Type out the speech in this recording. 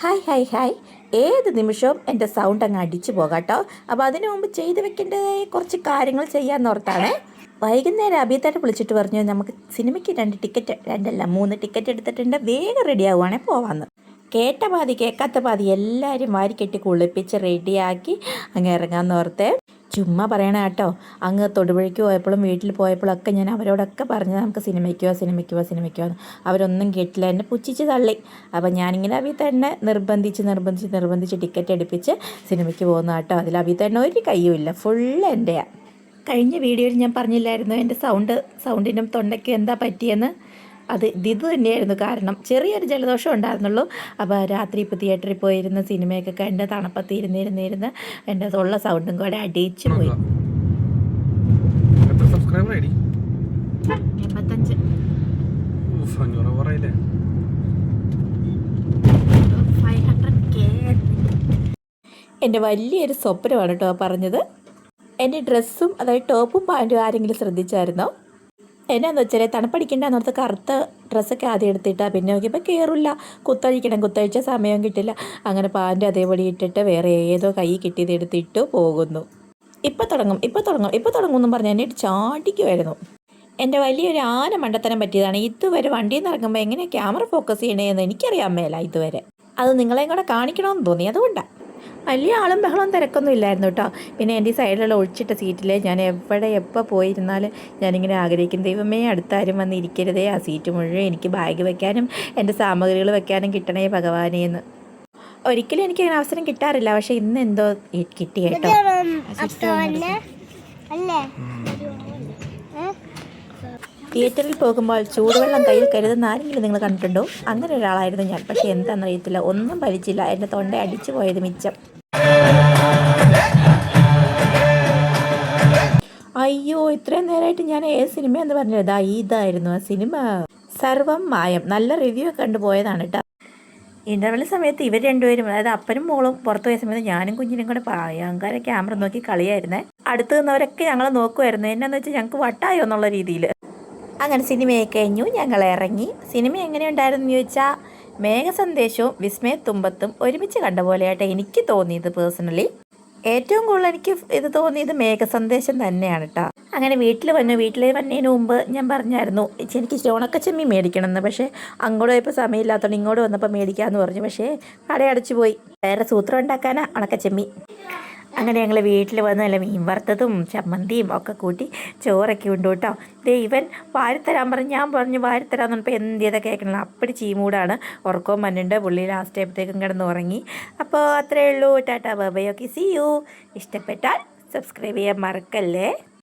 Hi hi hi ഏത് നിമിഷവും എന്റെ സൗണ്ട് അങ്ങ് അടിച്ചു പോകാട്ടോ. അപ്പോൾ അതിനു മുമ്പ് ചെയ്തു വെക്കേണ്ടതായ കുറച്ച് കാര്യങ്ങൾ ചെയ്യാൻ ഓർത്താണ്. വൈകുന്നേരം അഭിയത്തായിട്ട് വിളിച്ചിട്ട് പറഞ്ഞു നമുക്ക് സിനിമയ്ക്ക് രണ്ട് ടിക്കറ്റ് രണ്ടല്ല മൂന്ന് ടിക്കറ്റ് എടുത്തിട്ടുണ്ട്. വേഗം റെഡി ആവുകയാണെങ്കിൽ പോവാമെന്ന് കേട്ട പാതി കേൾക്കാത്ത പാതി എല്ലാവരും വാരിക്കെട്ടി കുളിപ്പിച്ച് റെഡിയാക്കി അങ്ങ് ഇറങ്ങാമെന്ന് ഓർത്ത്. ചുമ്മാ പറയണ കേട്ടോ. അങ്ങ് തൊടുപുഴയ്ക്ക് പോയപ്പോഴും വീട്ടിൽ പോയപ്പോഴൊക്കെ ഞാൻ അവരോടൊക്കെ പറഞ്ഞ് നമുക്ക് സിനിമയ്ക്ക് പോവാം സിനിമയ്ക്ക് സിനിമയ്ക്ക് അവരൊന്നും കേട്ടില്ല. എന്നെ പുച്ഛിച്ച് തള്ളി. അപ്പോൾ ഞാനിങ്ങനെ അവി തന്നെ നിർബന്ധിച്ച് നിർബന്ധിച്ച് നിർബന്ധിച്ച് ടിക്കറ്റ് എടുപ്പിച്ച് സിനിമയ്ക്ക് പോകുന്ന കേട്ടോ. അതിൽ അവി തന്നെ ഒരു കയ്യും ഇല്ല. ഫുൾ എന്റെയാണ് കഴിഞ്ഞ വീഡിയോയിൽ ഞാൻ പറഞ്ഞില്ലായിരുന്നു എന്റെ സൗണ്ട് സൗണ്ടിനും തൊണ്ടയ്ക്കും എന്താ പറ്റിയെന്ന്. അത് ഇത് തന്നെയായിരുന്നു കാരണം ചെറിയൊരു ജലദോഷം ഉണ്ടായിരുന്നുള്ളൂ. അപ്പോൾ രാത്രി ഇപ്പോൾ തിയേറ്ററിൽ പോയിരുന്ന സിനിമയൊക്കെ കണ്ട് തണുപ്പത്ത് ഇരുന്നിരുന്നിരുന്ന് എന്റെ ഉള്ള സൗണ്ടും കൂടെ അടിച്ചു പോയി. എത്ര സബ്സ്ക്രൈബർ ഐഡി എൺപത്തഞ്ച്. അഞ്ഞൂറ് പറയില്ലേ എന്റെ വലിയൊരു സ്വപ്നമാണ് കേട്ടോ പറഞ്ഞത്. എന്റെ ഡ്രസ്സും അതായത് ടോപ്പും പാന്റും ആരെങ്കിലും ശ്രദ്ധിച്ചായിരുന്നോ? എന്നാന്ന് വെച്ചാൽ തണുപ്പടിക്കേണ്ട എന്നോർത്ത് കറുത്ത ഡ്രസ്സൊക്കെ ആദ്യം എടുത്തിട്ടാ. പിന്നെ നോക്കിയപ്പോൾ കയറില്ല കുത്തഴിക്കണം. കുത്തഴിച്ച സമയം കിട്ടില്ല. അങ്ങനെ പാന്റ് അതേപടി ഇട്ടിട്ട് വേറെ ഏതോ കൈ കിട്ടിയത് എടുത്തിട്ട് പോകുന്നു. ഇപ്പം തുടങ്ങും. ഇപ്പം തുടങ്ങും. ഇപ്പം തുടങ്ങും എന്നും പറഞ്ഞ് എന്നെ ചാടിക്കുമായിരുന്നു എന്റെ വലിയൊരു ആന മണ്ടത്തരം പറ്റിയതാണ്. ഇതുവരെ വണ്ടിയിൽ നിന്ന് ഇറങ്ങുമ്പോൾ എങ്ങനെ ക്യാമറ ഫോക്കസ് ചെയ്യണേ എന്ന് എനിക്കറിയാൻ മേല ഇതുവരെ. അത് നിങ്ങളെയും കൂടെ കാണിക്കണമെന്ന് തോന്നി. അതുകൊണ്ടാണ് വലിയ ആളും ബഹളവും തിരക്കൊന്നും ഇല്ലായിരുന്നു കേട്ടോ പിന്നെ എന്റെ ഈ സൈഡിലുള്ള ഒഴിച്ചിട്ട സീറ്റിൽ ഞാൻ എവിടെ എപ്പോൾ പോയിരുന്നാലും ഞാനിങ്ങനെ ആഗ്രഹിക്കും ദൈവമേ അടുത്താരും വന്ന് ഇരിക്കരുതേ ആ സീറ്റ് മുഴുവൻ എനിക്ക് ബാഗ് വെക്കാനും എന്റെ സാമഗ്രികൾ വെക്കാനും കിട്ടണേ ഭഗവാനേ എന്ന്. ഒരിക്കലും എനിക്ക് അങ്ങനെ അവസരം കിട്ടാറില്ല. പക്ഷെ ഇന്ന് എന്തോ കിട്ടിയേട്ടോ കിട്ടി. കേട്ടോ അല്ലേ? തിയേറ്ററിൽ പോകുമ്പോൾ ചൂടുവെള്ളം കയ്യിൽ കരുതുന്ന ആരെങ്കിലും നിങ്ങൾ കണ്ടിട്ടുണ്ടോ? അങ്ങനെ ഒരാളായിരുന്നു ഞാൻ. പക്ഷെ എന്താണെന്നറിയത്തില്ല. ഒന്നും ഭരിച്ചില്ല എന്റെ തൊണ്ട അടിച്ചു പോയത് മിച്ചം. അയ്യോ ഇത്രയും നേരമായിട്ട് ഞാൻ ഏത് സിനിമ എന്ന് പറഞ്ഞത്? ഇതാ ഇതായിരുന്നു ആ സിനിമ. സർവം മായം. നല്ല റിവ്യൂ കണ്ടു പോയതാണ് കേട്ടോ ഇന്റർവെൽ സമയത്ത് ഇവർ രണ്ടുപേരും അതായത് അപ്പനും മോളും പുറത്തു പോയ സമയത്ത് ഞാനും കുഞ്ഞിനും കൂടെ ഭയങ്കര ക്യാമറ നോക്കി കളിയായിരുന്നേ. അടുത്ത് നിന്നവരൊക്കെ ഞങ്ങൾ നോക്കുമായിരുന്നു എന്നാന്ന് വെച്ചാൽ ഞങ്ങൾക്ക് വട്ടായോ എന്നുള്ള രീതിയിൽ അങ്ങനെ സിനിമയൊക്കെ കഴിഞ്ഞു ഞങ്ങൾ ഇറങ്ങി. സിനിമ എങ്ങനെയുണ്ടായിരുന്നു ചോദിച്ചാൽ മേഘസന്ദേശവും വിസ്മയ തുമ്പത്തും ഒരുമിച്ച് കണ്ട പോലെയായിട്ട് എനിക്ക് തോന്നിയത് പേഴ്സണലി. ഏറ്റവും കൂടുതൽ എനിക്ക് ഇത് തോന്നിയത് മേഘസന്ദേശം തന്നെയാണ് കേട്ടോ അങ്ങനെ വീട്ടിൽ വന്നു. വീട്ടിൽ വന്നതിന് മുമ്പ് ഞാൻ പറഞ്ഞായിരുന്നു എനിക്ക് എനിക്ക് ഉണക്കച്ചെമ്മി മേടിക്കണമെന്ന്. പക്ഷേ അങ്ങോട്ട് പോയപ്പോൾ സമയമില്ലാത്തതുകൊണ്ട് ഇങ്ങോട്ട് വന്നപ്പോൾ മേടിക്കാമെന്ന് പറഞ്ഞു. പക്ഷേ കടയടച്ചു പോയി. വേറെ സൂത്രം ഉണ്ടാക്കാനാ ഉണക്കച്ചെമ്മി അങ്ങനെ ഞങ്ങൾ വീട്ടിൽ വന്ന് നല്ല മീൻ വറുത്തതും ചമ്മന്തിയും ഒക്കെ കൂട്ടി ചോറൊക്കെ ഉണ്ട് കേട്ടോ ദേ ഇവൻ വാരിത്തരാൻ പറഞ്ഞു. ഞാൻ പറഞ്ഞു വാരിത്തരാന്ന് പറഞ്ഞപ്പോൾ എന്ത് ചെയ്താൽ കേൾക്കണല്ലോ. അപ്പടി ചീമൂടാണ്. ഉറക്കവും മണ്ണുണ്ട് പുള്ളി ലാസ്റ്റ് ആയപ്പോഴത്തേക്കും കിടന്ന് ഉറങ്ങി. അപ്പോൾ അത്രയേ ഉള്ളൂ. ടാറ്റാ ബബയൊക്കെ സി യു ഇഷ്ടപ്പെട്ടാൽ സബ്സ്ക്രൈബ് ചെയ്യാൻ മറക്കല്ലേ?